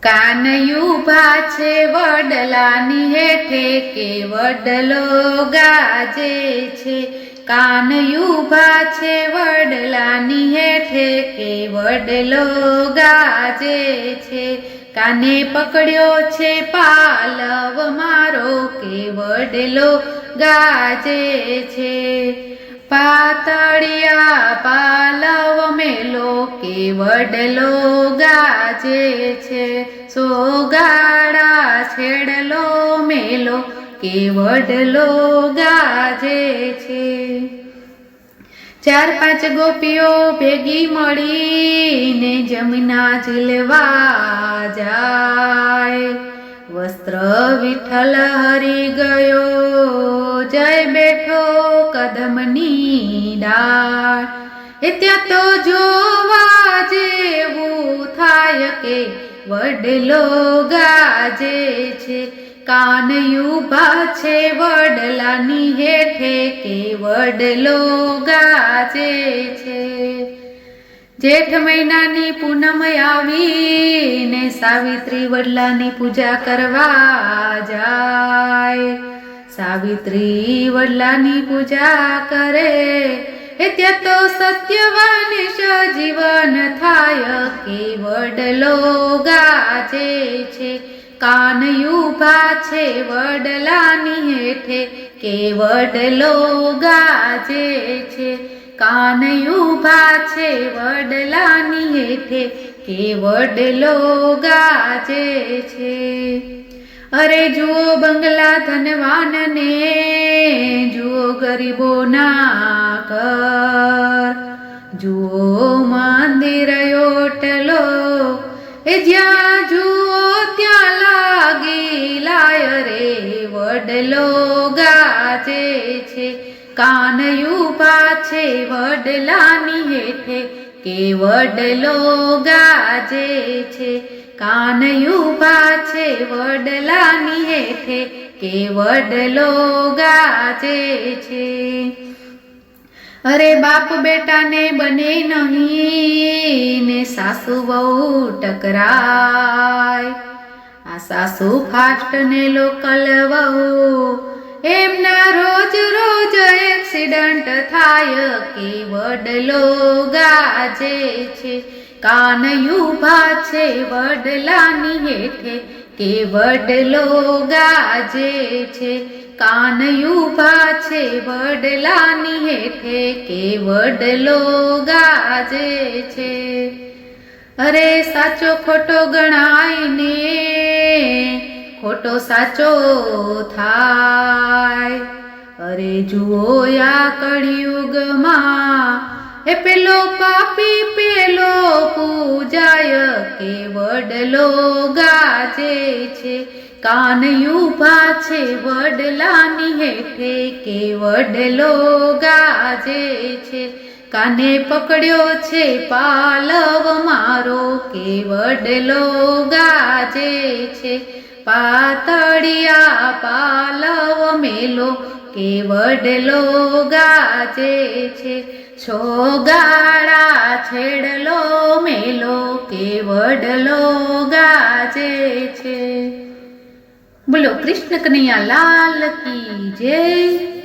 કાનયુભા છે વડલાની હેઠે કે વડલો ગાજે છે? કાનયુભા છે વડલાની હેઠે કે વડલો ગાજે છે? કાને પકડ્યો છે પાલવ મારો કે વડલો ગાજે છે? પાતળિયા પાલવ મેલો કે વડલો ગાજે છે. સોગાડા છેડલો મેલો કે વડલો ગાજે છે. ચાર પાંચ ગોપીઓ ભેગી મળીને જમના ઝીલવા જાય. વસ્ત્ર વિઠ્ઠલ હરી ડાળ એ ત્યાં તો જોવા જેવું થાય કે વડલો ગાજે છે. કાનયુભા છે વડલાની હેઠે કે વડલો ગાજે છે. જેઠ મહિનાની પૂનમ આવીને સાવિત્રી વડલાની પૂજા કરવા જાય. સાવિત્રી વડલાની પૂજા કરે સત્યવાન સજીવન થાય કે વડલો ગાજે છે? કાનયુભા છે વડલાની હેઠે કે વડલો ગાજે છે? કાનયુભા છે વડલાની હેઠે કે વડલો ગાજે છે? અરે જુઓ બંગલા ધનવાનને, જુઓ ગરીબોના ઘર જુઓ મંદિર યોટલો એ જ્યાં જુઓ ત્યાં લાગી લાય રે વડલો ગાજે છે. કાનયું પાછે વડલાની હેઠે કે વડલો ગાજે છે. કાનયું પાછે વડલાની હેઠે કે વડલો ગાજે છે. અરે બાપ બેટાને બને નહીં, ને સાસુ બહુ ટકરાય. આ સાસુ ફાસ્ટ ને લોકલ વહુ. એમના રોજ રોજ એક્સિડન્ટ થાય, કે વડલો ગાજે છે. કાનયુભા છે વડલાની હેઠે કે વડલો ગાજે છે. કાનયુભા છે વડલાની હેઠે કે વડલો ગાજે છે. અરે સાચો ખોટો ગણાય ને ખોટો સાચો થાય. અરે જુઓ આ કળિયુગમાં એ પેલો પાપી પેલો પૂજાય કે વડલો ગાજે છે? કાનયુભા છે વડલાની હેઠે કે વડલો ગાજે છે? કાને પકડ્યો છે પાલવ મારો કે વડલો ગાજે છે? પાતળિયા પાલવ મેલો કે વડલો ગાજે છે? છો ગાળા છેડલો, મેલો કે વડલો ગાજે છે? બોલો, કૃષ્ણ કનૈયા લાલ કી જય.